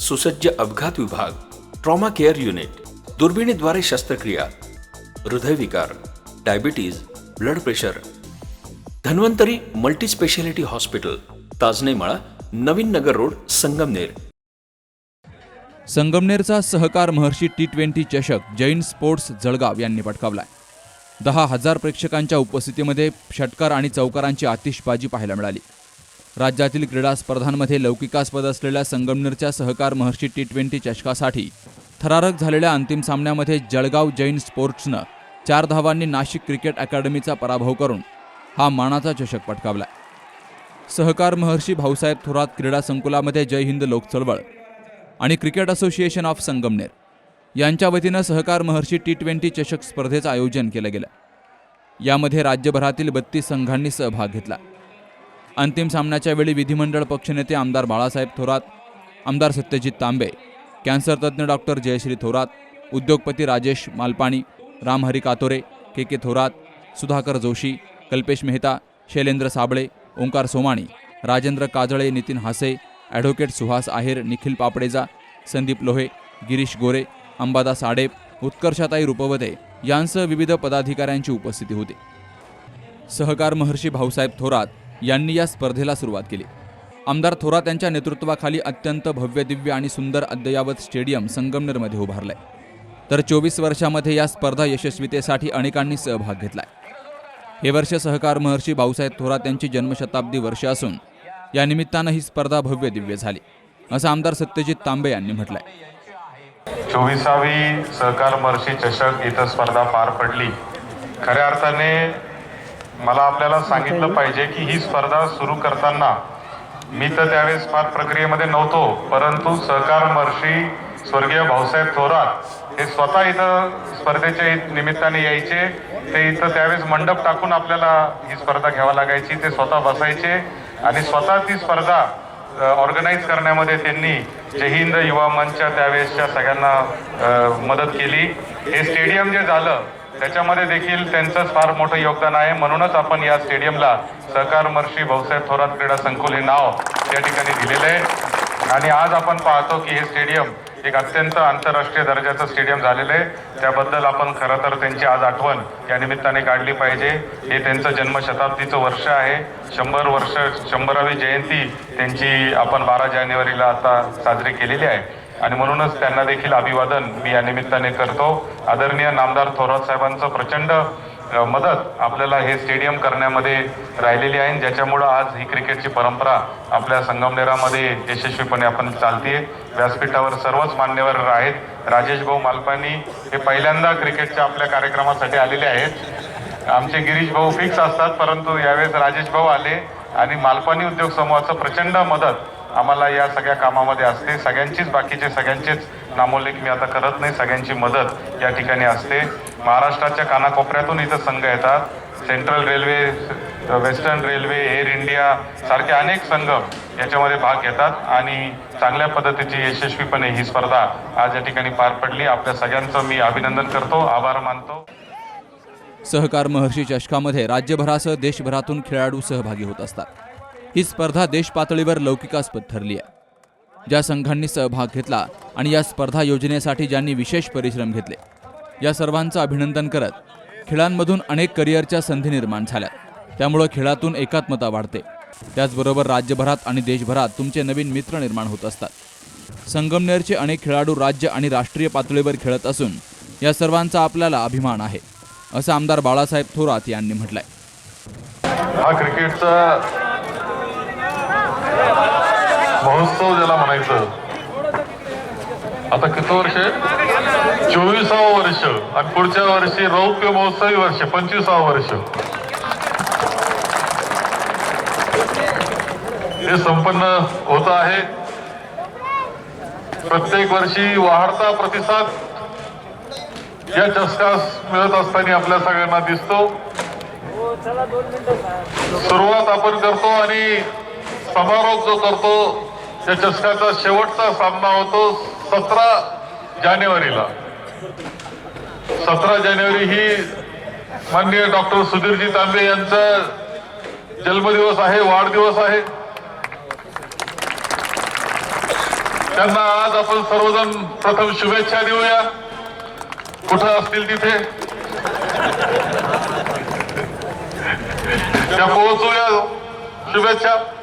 सुसज्ज अपघात विभाग ट्रॉमा केअर युनिट दुर्बिणीद्वारे शस्त्रक्रिया हृदयविकार diabetes blood pressure Dhanvantari multispeciality hospital Tajnemala Navin Nagar road Sangamner. संगमनेरचा सहकार महर्षी टी ट्वेंटी चषक जैन स्पोर्ट्स जळगाव यांनी पटकावलाय. दहा हजार प्रेक्षकांच्या उपस्थितीमध्ये षटकार आणि चौकारांची आतिषबाजी पाहायला मिळाली. राज्यातील क्रीडा स्पर्धांमध्ये लौकिकास्पद असलेल्या संगमनेरच्या सहकार महर्षी टी ट्वेंटी चषकासाठी थरारक झालेल्या अंतिम सामन्यामध्ये जळगाव जैन स्पोर्ट्सनं चार धावांनी नाशिक क्रिकेट अकादमीचा पराभव करून हा मानाचा चषक पटकावला. सहकार महर्षी भाऊसाहेब थोरात क्रीडा संकुलामध्ये जय हिंद लोक चळवळ आणि क्रिकेट असोसिएशन ऑफ संगमनेर यांच्या वतीनं सहकार महर्षी टी ट्वेंटी चषक स्पर्धेचं आयोजन केलं गेलं. यामध्ये राज्यभरातील बत्तीस संघांनी सहभाग घेतला. अंतिम सामन्याच्या वेळी विधिमंडळ पक्षनेते आमदार बाळासाहेब थोरात आमदार सत्यजित तांबे कॅन्सर तज्ज्ञ डॉक्टर जयश्री थोरात उद्योगपती Rajesh Malpani Ramhari Katore K K Thorat Sudhakar Joshi Kalpesh Mehta Shailendra Sable Omkar Somani Rajendra Kajale Nitin Hase advocate Suhas Aher Nikhil Papdeja Sandeep Lohe Girish Gore Ambadas आडेप उत्कर्षाताई Rupwate यांसह विविध पदाधिकाऱ्यांची उपस्थिती होती. सहकार महर्षी भाऊसाहेब थोरात यांनी या स्पर्धेला सुरुवात केली. आमदार थोरात यांच्या नेतृत्वाखाली अत्यंत भव्य दिव्य आणि सुंदर अद्ययावत स्टेडियम संगमनेरमध्ये उभारलंय. तर चोवीस वर्षामध्ये या स्पर्धा यशस्वीतेसाठी अनेकांनी सहभाग घेतलाय. हे वर्ष सहकार महर्षी भाऊसाहेब थोरात यांची जन्मशताब्दी वर्ष असून या निमित्तानं ही स्पर्धा भव्य दिव्य झाली असं आमदार सत्यजित तांबे यांनी म्हटलंय. चोवीसावी सहकार महर्षी चषक इथं स्पर्धा पार पडली. खऱ्या अर्थाने मला आपल्याला सांगितलं पाहिजे की ही स्पर्धा सुरू करताना मी तर त्यावेळेस फार प्रक्रियेमध्ये नव्हतो परंतु सहकार महर्षी स्वर्गीय भाऊसाहेब थोरात हे स्वतः इथं स्पर्धेच्या निमित्ताने यायचे. ते इथं त्यावेळेस मंडप टाकून आपल्याला ही स्पर्धा घ्यावा लागायची ते स्वतः बसायचे आणि स्वतः ती स्पर्धा ऑर्गनाईज करण्यामध्ये त्यांनी जय हिंद युवा मंचच्या त्यावेळेसच्या सगळ्यांना मदत केली. हे स्टेडियम जे झालं त्याच्यामध्ये देखील त्यांचंच फार मोठं योगदान आहे. म्हणूनच आपण या स्टेडियमला सहकार महर्षी भाऊसाहेब थोरात क्रीडा संकुल हे नाव त्या ठिकाणी दिलेलं आहे. आणि आज आपण पाहतो की हे स्टेडियम एक अत्यंत आंतरराष्ट्रीय दर्जाचं स्टेडियम झालेलं आहे. त्याबद्दल आपण खरं तर त्यांची आज आठवण या निमित्ताने काढली पाहिजे. हे त्यांचं जन्मशताब्दीचं वर्ष आहे. शंभर वर्ष शंभरावी जयंती त्यांची आपण बारा जानेवारीला आता साजरी केलेली आहे. आणि म्हणूनच त्यांना देखील अभिवादन मी या निमित्ताने करतो. आदरणीय नामदार थोरात साहेबांचं प्रचंड मदत आपल्याला हे स्टेडियम करण्यामध्ये राहिलेली आहे. ज्याच्यामुळं आज ही क्रिकेटची परंपरा आपल्या संगमनेरामध्ये यशस्वीपणे आपण चालतीये. व्यासपीठावर सर्वच मान्यवर आहेत. राजेश भाऊ मालपानी हे पहिल्यांदा क्रिकेटच्या आपल्या कार्यक्रमासाठी आलेले आहेत. आमचे गिरीश भाऊ फिक्स असतात परंतु यावेळेस राजेश भाऊ आले आणि मालपानी उद्योग समूहाचं प्रचंड मदत आम्हाला या सगळ्या कामामध्ये असते. सगळ्यांचीच बाकीचे सगळ्यांचेच नामोल्लेख मी आता करत नाही. सगळ्यांची मदत या ठिकाणी असते. महाराष्ट्राच्या कानाकोपऱ्यातून इथं संघ येतात. Central railway western railway Air India सारखे अनेक संघ याच्यामध्ये भाग घेतात आणि चांगल्या पद्धतीची यशस्वीपणे ही स्पर्धा आज या ठिकाणी पार पडली. आपल्या सगळ्यांचं मी अभिनंदन करतो. आभार मानतो. सहकार महर्षी चषकामध्ये राज्यभरासह देशभरातून खेळाडू सहभागी होत असतात. ही स्पर्धा देश पातळीवर लौकिकास्पद ठरली आहे. ज्या संघांनी सहभाग घेतला आणि या स्पर्धा योजनेसाठी ज्यांनी विशेष परिश्रम घेतले या सर्वांचं अभिनंदन करत खेळांमधून अनेक करिअरच्या संधी निर्माण झाल्या. त्यामुळं खेळातून एकात्मता वाढते. त्याचबरोबर राज्यभरात आणि देशभरात तुमचे नवीन मित्र निर्माण होत असतात. संगमनेरचे अनेक खेळाडू राज्य आणि राष्ट्रीय पातळीवर खेळत असून या सर्वांचा आपल्याला अभिमान आहे असं आमदार बाळासाहेब थोरात यांनी म्हटलंय. हा क्रिकेटचा महोत्सव ज्याला म्हणायचं. आता किती वर्ष? चोवीसावं वर्ष. आणि पुढच्या वर्षी रौप्य महोत्सवी वर्ष पंचवीसावं वर्ष. हे संपन्न होत आहे. प्रत्येक वर्षी वाढता प्रतिसाद या चस्कास मिळत असताना आपल्या सगळ्यांना दिसतो. सुरुवात आपण करतो आणि समारोप जो करतो या चषकाचा शेवटचा सामना होतो सतरा जानेवारीला. सतरा जानेवारी ही माननीय डॉक्टर सुधीरजी तांबे यांचा जन्मदिवस आहे वाढदिवस आहे. त्यांना आज आपण सर्वजण प्रथम शुभेच्छा देऊया. कुठं असतील तिथे? त्या पोहोचूया. शुभेच्छा.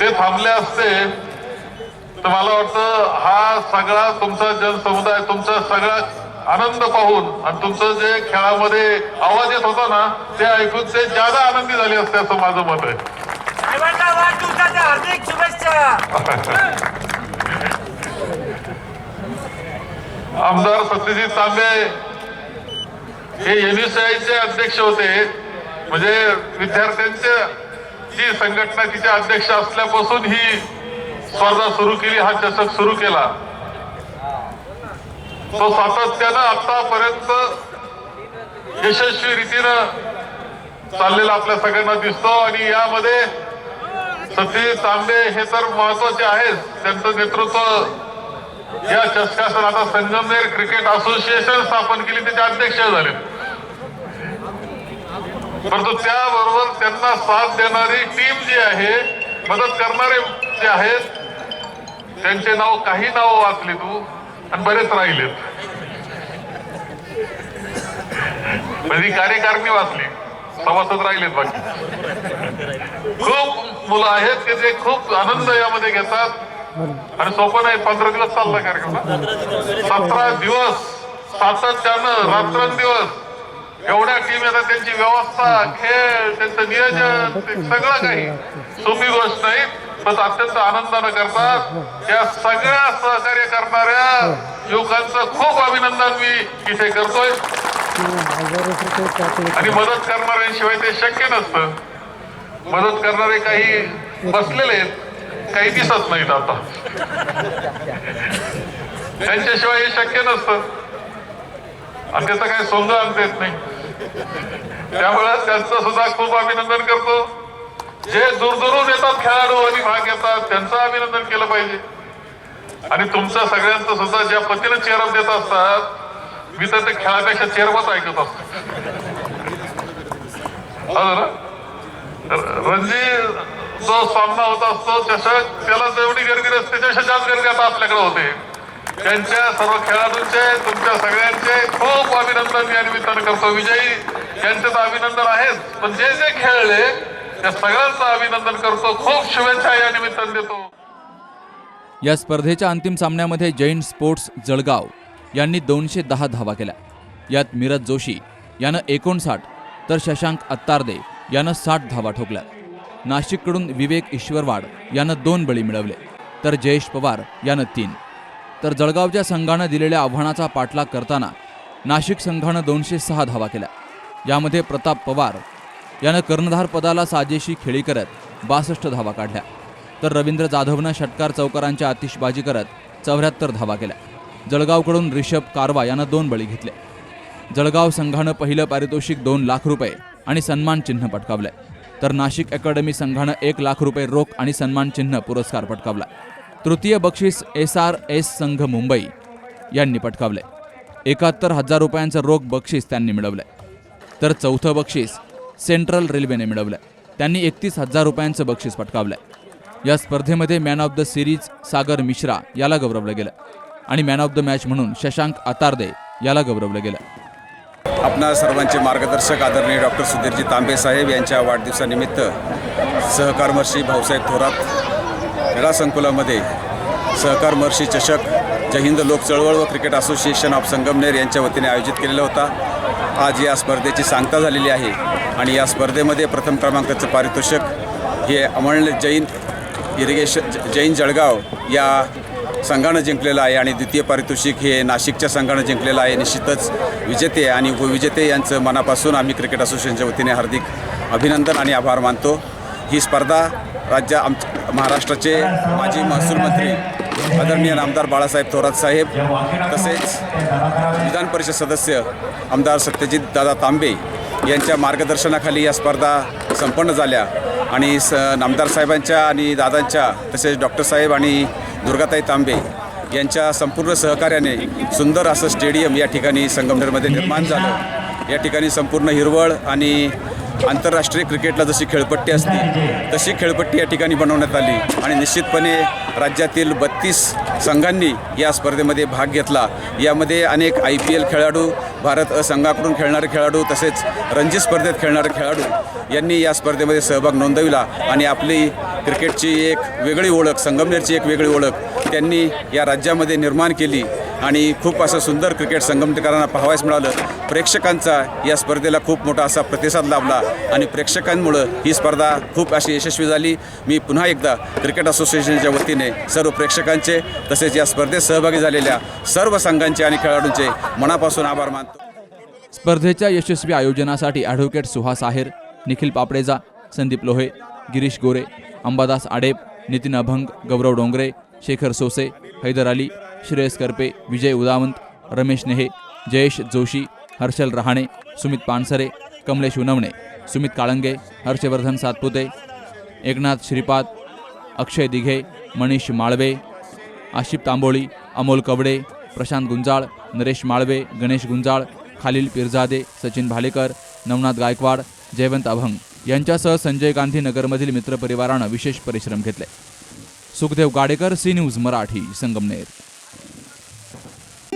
ते थांबले असते तर मला वाटतं हा सगळा तुमचा जनसमुदाय तुमचा सगळा आनंद पाहून आणि तुमचं जे खेळामध्ये आवाज येत होता ना ते ऐकून ते ज्यादा आनंदी झाले असते असं माझं मत आहे. हार्दिक शुभेच्छा. आमदार सत्यजित तांबे हे एनएसआयचे अध्यक्ष होते. म्हणजे विद्यार्थ्यांच्या जी संघटना तिचे अध्यक्ष असल्यापासून ही स्पर्धा सुरू केली हा चषक सुरू केला. तो सातत्यानं आतापर्यंत यशस्वी रीतीनं चाललेला आपल्या सगळ्यांना दिसतो आणि यामध्ये सत्यजित तांबे हे तर महत्त्वाचे आहेत. त्यांचं नेतृत्व या चषकासन आता संगमनेर क्रिकेट असोसिएशन स्थापन केली त्याचे अध्यक्ष झाले. परंतु त्याबरोबर त्यांना साथ देणारी टीम जी आहे मदत करणारे जे आहेत त्यांचे नाव काही नाव वाचले तू आणि बरेच राहिलेत. म्हणजे कार्यकारणी वाचली सभासद राहिलेत बाकी. खूप मुलं आहेत की जे खूप आनंद यामध्ये घेतात आणि सोपं नाही पंधरा दिवस चालला कार्यक्रम. सतरा दिवस सातत्यानं रात्रंदिवस. एवढ्या टीम येतात त्यांची व्यवस्था खेळ त्यांचं नियोजन सगळं काही. सोपी गोष्ट नाही पण अत्यंत आनंदानं करतात. या सगळ्या सहकार्य करणाऱ्या युवकांचं खूप अभिनंदन मी इथे करतोय. आणि मदत करणाऱ्यांशिवाय ते शक्य नसतं. मदत करणारे काही बसलेले आहेत काही दिसत नाहीत आता. त्यांच्याशिवाय हे शक्य नसतं. आणि त्याचं काही सोंग आणता येत नाही. त्यामुळे त्यांचं सुद्धा खूप अभिनंदन करतो. जे दूरदूरून येतात खेळाडू आणि भाग घेतात त्यांचं अभिनंदन केलं पाहिजे. आणि तुमचं सगळ्यांचं सुद्धा ज्या पतीनं चेअरअप देत असतात मी तर ते खेळापेक्षा चेअरअपच ऐकत असतो. रणजी जो सामना होत असतो त्याच्या त्याला जेवढी गर्दी नसते त्याच्या जास्त गर्दी आता आपल्याकडे होते. त्यांच्या सर्व खेळाडूंचे तुमच्या सगळ्यांचे खूप अभिनंदन या निमित्तानं करतो. विजयी यांचे तर अभिनंदन आहेच पण जे जे खेळले त्या सगळ्यांचं अभिनंदन करतो. खूप शुभेच्छा या निमित्तानं देतो. या स्पर्धेच्या अंतिम सामन्यामध्ये जैन स्पोर्ट्स जळगाव यांनी दोनशे दहा धावा केल्या. यात मिरज जोशी यानं एकोणसाठ तर शशांक अत्तारदे यानं साठ धावा ठोकल्या. नाशिककडून विवेक ईश्वरवाड यानं दोन बळी मिळवले तर जयेश पवार यानं तीन. तर जळगावच्या संघानं दिलेल्या आव्हानाचा पाठलाग करताना नाशिक संघानं दोनशे सहा धावा केल्या. यामध्ये प्रताप पवार यानं कर्णधार पदाला साजेशी खेळी करत बासष्ट धावा काढल्या. तर रवींद्र जाधवनं षटकार चौकारांच्या आतिषबाजी करत चौऱ्याहत्तर धावा केल्या. जळगावकडून रिषभ कारवा यानं दोन बळी घेतले. जळगाव संघानं पहिलं पारितोषिक दोन लाख रुपये आणि सन्मान चिन्ह पटकावलंय. तर नाशिक अकॅडमी संघानं एक लाख रुपये रोख आणि सन्मान चिन्ह पुरस्कार पटकावला. तृतीय बक्षीस एस आर एस संघ मुंबई यांनी पटकावले एकाहत्तर हजार रुपयांचं रोख बक्षीस त्यांनी मिळवलंय. तर चौथं बक्षीस सेंट्रल रेल्वेने मिळवलंय. त्यांनी एकतीस हजार रुपयांचं बक्षीस पटकावलंय. या स्पर्धेमध्ये man of the series Sagar Mishra याला गौरवलं गेलं आणि मॅन ऑफ द मॅच म्हणून शशांक अतारदे याला गौरवलं गेलं. आपणा सर्वांचे मार्गदर्शक आदरणीय डॉक्टर सुधीरजी तांबे साहेब यांच्या वाढदिवसानिमित्त सहकारमर्षी भाऊसाहेब थोरात क्रीडा संकुलामध्ये सहकार महर्षी चषक जय हिंद लोक चळवळ व क्रिकेट असोसिएशन ऑफ संगमनेर यांच्या वतीने आयोजित केलेला होता. आज या स्पर्धेची सांगता झालेली आहे आणि या स्पर्धेमध्ये प्रथम क्रमांकाचं पारितोषिक हे अमळ जैन इरिगेशन ज- जैन जळगाव या संघानं जिंकलेलं आहे आणि द्वितीय पारितोषिक हे नाशिकच्या संघानं जिंकलेलं आहे. निश्चितच विजेते आणि उपविजेते यांचं मनापासून आम्ही क्रिकेट असोसिएशनच्या वतीने हार्दिक अभिनंदन आणि आभार मानतो. ही स्पर्धा राज्य आम महाराष्ट्राचे माजी महसूल मंत्री आदरणीय आमदार बाळासाहेब थोरात साहेब तसेच विधान परिषद सदस्य आमदार सत्यजित दादा तांबे यांच्या मार्गदर्शनाखाली या स्पर्धा संपन्न झाल्या आणि स नामदार साहेबांच्या आणि दादांच्या तसेच डॉक्टर साहेब आणि दुर्गाताई तांबे यांच्या संपूर्ण सहकार्याने सुंदर असं स्टेडियम या ठिकाणी संगमनेरमध्ये निर्माण झालं. या ठिकाणी संपूर्ण हिरवळ आणि आंतरराष्ट्रीय क्रिकेटला जशी खेळपट्टी असते तशी खेळपट्टी या ठिकाणी बनवण्यात आली. आणि निश्चितपणे राज्यातील बत्तीस संघांनी या स्पर्धेमध्ये भाग घेतला. यामध्ये अनेक आय पी एल खेळाडू भारत अ संघाकडून खेळणारे खेळाडू तसेच रणजी स्पर्धेत खेळणारे खेळाडू यांनी या स्पर्धेमध्ये सहभाग नोंदविला. आणि आपली क्रिकेटची एक वेगळी ओळख संगमनेरची एक वेगळी ओळख त्यांनी या राज्यामध्ये निर्माण केली. आणि खूप असं सुंदर क्रिकेट संगमनेरकरांना पाहावयास मिळालं. प्रेक्षकांचा या स्पर्धेला खूप मोठा असा प्रतिसाद लाभला आणि प्रेक्षकांमुळं ही स्पर्धा खूप अशी यशस्वी झाली. मी पुन्हा एकदा क्रिकेट असोसिएशनच्या वतीने सर्व प्रेक्षकांचे तसेच या स्पर्धेत सहभागी झालेल्या सर्व संघांचे आणि खेळाडूंचे मनापासून आभार मानतो. स्पर्धेच्या यशस्वी आयोजनासाठी ॲडव्होकेट सुहास आहेर निखिल पापडेजा संदीप लोहे गिरीश गोरे अंबादास आडेप नितीन अभंग गौरव डोंगरे शेखर सोसे हैदर अली श्रेयस करपे विजय उदावंत रमेश नेहे जयेश जोशी हर्षल रहाणे सुमित पानसरे कमलेश उनवणे सुमित काळंगे हर्षवर्धन सातपुते एकनाथ श्रीपाद अक्षय दिघे मनीष माळवे आशिफ तांबोळी अमोल कवडे प्रशांत गुंजाळ नरेश माळवे गणेश गुंजाळ खालील पिरजादे सचिन भालेकर नवनाथ गायकवाड जयवंत अभंग यांच्यासह संजय गांधी नगरमधील मित्रपरिवारानं विशेष परिश्रम घेतले. Sukhdev Gadekar C news Marathi Sangamner.